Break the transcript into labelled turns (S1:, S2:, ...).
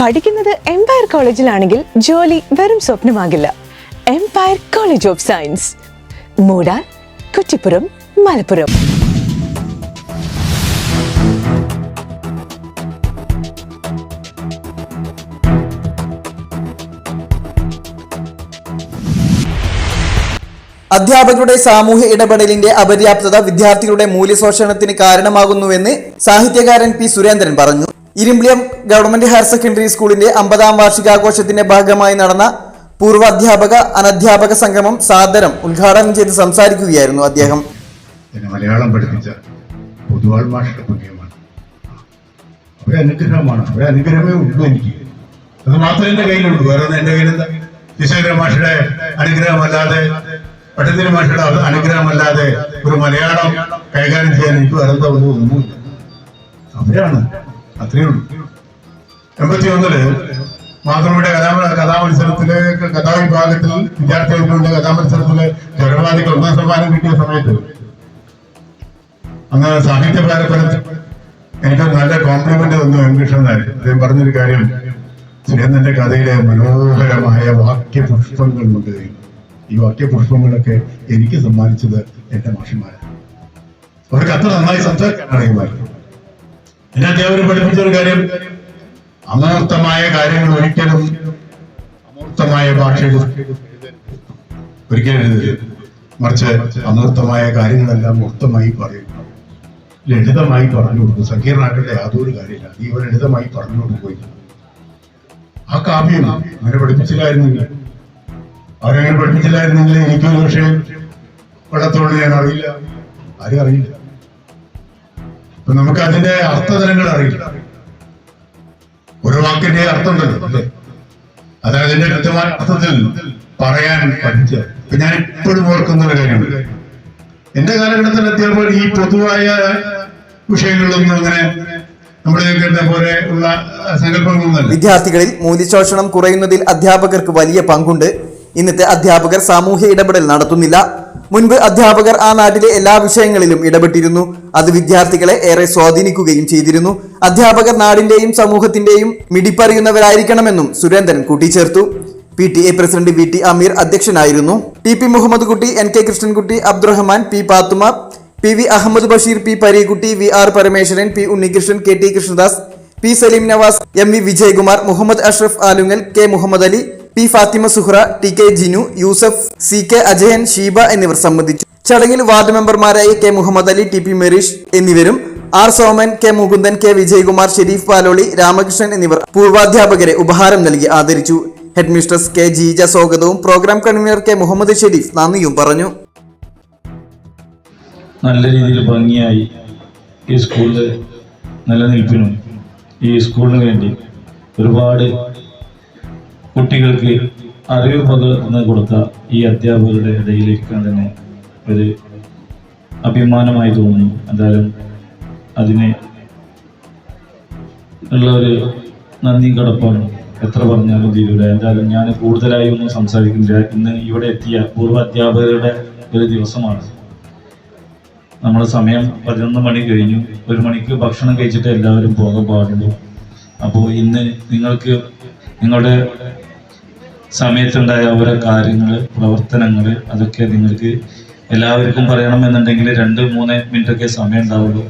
S1: പഠിക്കുന്നത് എംപയർ കോളേജിലാണെങ്കിൽ ജോലി വെറും സ്വപ്നമാകില്ല. Empire college of science Moodar Kuttippuram Malappuram.
S2: അധ്യാപകരുടെ സാമൂഹ്യ ഇടപെടലിന്റെ അപര്യാപ്തത വിദ്യാർത്ഥികളുടെ മൂല്യശോഷണത്തിന് കാരണമാകുന്നുവെന്ന് സാഹിത്യകാരൻ പി സുരേന്ദ്രൻ പറഞ്ഞു. ഇരുമ്പിളിയം ഗവൺമെന്റ് ഹയർ സെക്കൻഡറി സ്കൂളിന്റെ അമ്പതാം വാർഷികാഘോഷത്തിന്റെ ഭാഗമായി നടന്ന പൂർവ അധ്യാപക അനധ്യാപക സംഗമം സാദരം ഉദ്ഘാടനം ചെയ്ത് സംസാരിക്കുകയായിരുന്നു അദ്ദേഹം.
S3: മലയാളം പഠിപ്പിച്ച പൊതുവാൾ മാഷയുടെ പുണ്യമാണ്. അവരെ അനുഗ്രഹമാണ്. അവരെ അനുഗ്രഹമേ ഉള്ളൂ എനിക്ക്. അത് മാത്രമേ എന്റെ കയ്യിലുള്ളൂ. വേറെ എന്റെ കയ്യിൽ എന്താ ശിശേഖര മാഷയുടെ അനുഗ്രഹമല്ലാതെ പട്ടത്തിന് മാഷയുടെ അനുഗ്രഹമല്ലാതെ ഒരു മലയാളം കൈകാര്യം ചെയ്യാൻ എനിക്ക് വേറെ ഒന്നും ഒന്നുമില്ല. അവരാണ് അത്രയേ ഉള്ളൂ. എൺപത്തി ഒന്നിൽ മാതൃഭൂമിയുടെ കഥാ കഥാമത്സരത്തിലെ കഥാവിഭാഗത്തിൽ വിദ്യാർത്ഥികൾക്കുള്ള കഥാമത്സരത്തിൽ ജനവാദികൾ ഒന്നാം സമ്മാനം കിട്ടിയ സമയത്ത് അന്ന് സാഹിത്യ പാരമ്പര്യത്തിൽ എനിക്ക് നല്ല കോംപ്ലിമെന്റ് തന്നു വെങ്കൃഷ്ണൻ നായർ അദ്ദേഹം പറഞ്ഞൊരു കാര്യം സുരേന്ദ്രന്റെ കഥയിലെ മനോഹരമായ വാക്യപുഷ്പങ്ങളുണ്ട് ഈ വാക്യപുഷ്പങ്ങളൊക്കെ എനിക്ക് സമ്മാനിച്ചത് എന്റെ മാഷിമാരാണ് അവർക്ക് അത്ര നന്നായി സംസാരിക്കാൻ അറിയുമായിരുന്നു. എന്നെ അധ്യാപകർ പഠിപ്പിച്ച ഒരു കാര്യം അമൂർത്തമായ കാര്യങ്ങൾ ഒരിക്കലും അമൂർത്തമായ ഭാഷയിൽ ഒരിക്കലും എഴുതരുത്. മറിച്ച് അമൂർത്തമായ കാര്യങ്ങളെല്ലാം മൂർത്തമായി പറയും ലളിതമായി പറഞ്ഞു കൊടുക്കും സങ്കീർണമാക്കേണ്ട യാതൊരു കാര്യമില്ല. നീ ഇവ ലളിതമായി പറഞ്ഞു കൊടുക്കുകയും ആ കാവ്യം അങ്ങനെ പഠിപ്പിച്ചില്ലായിരുന്നില്ല അവരങ്ങനെ പഠിപ്പിച്ചില്ലായിരുന്നെങ്കിൽ എനിക്കൊരു പക്ഷേ വെള്ളത്തോട് ഞാൻ അറിയില്ല. ആരും അറിയില്ല. അപ്പൊ നമുക്ക് അതിന്റെ അർത്ഥതലങ്ങൾ അറിയില്ല. ഒരു വാക്കിന്റെ അർത്ഥം ഉണ്ടല്ലോ അല്ലേ? അത് അതിന്റെ കൃത്യമായ അർത്ഥത്തിൽ പറയാൻ പഠിച്ച ഇപ്പൊ ഞാൻ എപ്പോഴും ഓർക്കുന്ന ഒരു കാര്യമുണ്ട് എന്റെ കാലഘട്ടത്തിൽ എത്തിയപ്പോൾ ഈ പൊതുവായ വിഷയങ്ങളിലൊന്നും അങ്ങനെ
S2: വിദ്യാർത്ഥികളിൽ മൂല്യശോഷണം കുറയുന്നതിൽ അധ്യാപകർക്ക് വലിയ പങ്കുണ്ട്. ഇന്നത്തെ അധ്യാപകർ സാമൂഹ്യ ഇടപെടൽ നടത്തുന്നില്ല. മുൻപ് അധ്യാപകർ ആ നാട്ടിലെ എല്ലാ വിഷയങ്ങളിലും ഇടപെട്ടിരുന്നു. അത് വിദ്യാർത്ഥികളെ ഏറെ സ്വാധീനിക്കുകയും ചെയ്തിരുന്നു. അധ്യാപകർ നാടിന്റെയും സമൂഹത്തിന്റെയും മിടിപ്പറിയുന്നവരായിരിക്കണമെന്നും സുരേന്ദ്രൻ കൂട്ടിച്ചേർത്തു. P T A president V T Ameer അധ്യക്ഷനായിരുന്നു. T P Muhammad Kutty N K Krishnankutty Abdurahman P Pathuma P V Ahammed Basheer P Pareekutty V R Parameswaran P Unnikrishnan K T Krishnadas P Saleem Navas M V Vijayakumar Muhammad Ashraf Alungal K Muhammad Ali P Fathima Suhra T K Jinu Yusuf C K Ajayan Sheeba എന്നിവർ സംബന്ധിച്ചു. ചടങ്ങിൽ ward മെമ്പർമാരായ K Muhammad Ali T P Merish എന്നിവരും R Soman K Mukundan K Vijayakumar Sherif Paloli Ramakrishnan എന്നിവർ പൂർവാധ്യാപകരെ ഉപഹാരം നൽകി ആദരിച്ചു. ഹെഡ് മിസ്ട്രസ് കെ ജീജ സ്വാഗതവും programme convener K Muhammad Sherif നന്ദിയും പറഞ്ഞു.
S4: നല്ല രീതിയിൽ ഭംഗിയായി ഈ സ്കൂളിൽ നിലനിൽപ്പിനും ഈ സ്കൂളിന് വേണ്ടി ഒരുപാട് കുട്ടികൾക്ക് അറിവ് പകർന്ന് കൊടുത്ത ഈ അധ്യാപകരുടെ ഇടയിലേക്ക് തന്നെ ഒരു അഭിമാനമായി തോന്നുന്നു. എന്തായാലും അതിന് ഉള്ള ഒരു നന്ദി കടപ്പാണ് എത്ര പറഞ്ഞാലും തീരൂല. എന്തായാലും ഞാൻ കൂടുതലായി ഒന്നും സംസാരിക്കുന്നില്ല. ഇന്ന് ഇവിടെ എത്തിയ പൂർവ അധ്യാപകരുടെ ഒരു ദിവസമാണ്. നമ്മുടെ സമയം പതിനൊന്ന് മണി കഴിഞ്ഞു. ഒരു മണിക്ക് ഭക്ഷണം കഴിച്ചിട്ട് എല്ലാവരും പോകാൻ പാടുള്ളൂ. അപ്പോൾ ഇന്ന് നിങ്ങൾക്ക് നിങ്ങളുടെ സമയത്തുണ്ടായ ഓരോ കാര്യങ്ങൾ പ്രവർത്തനങ്ങൾ അതൊക്കെ നിങ്ങൾക്ക് എല്ലാവർക്കും പറയണമെന്നുണ്ടെങ്കിൽ രണ്ട് മൂന്ന് മിനിറ്റൊക്കെ സമയം ഉണ്ടാവുള്ളൂ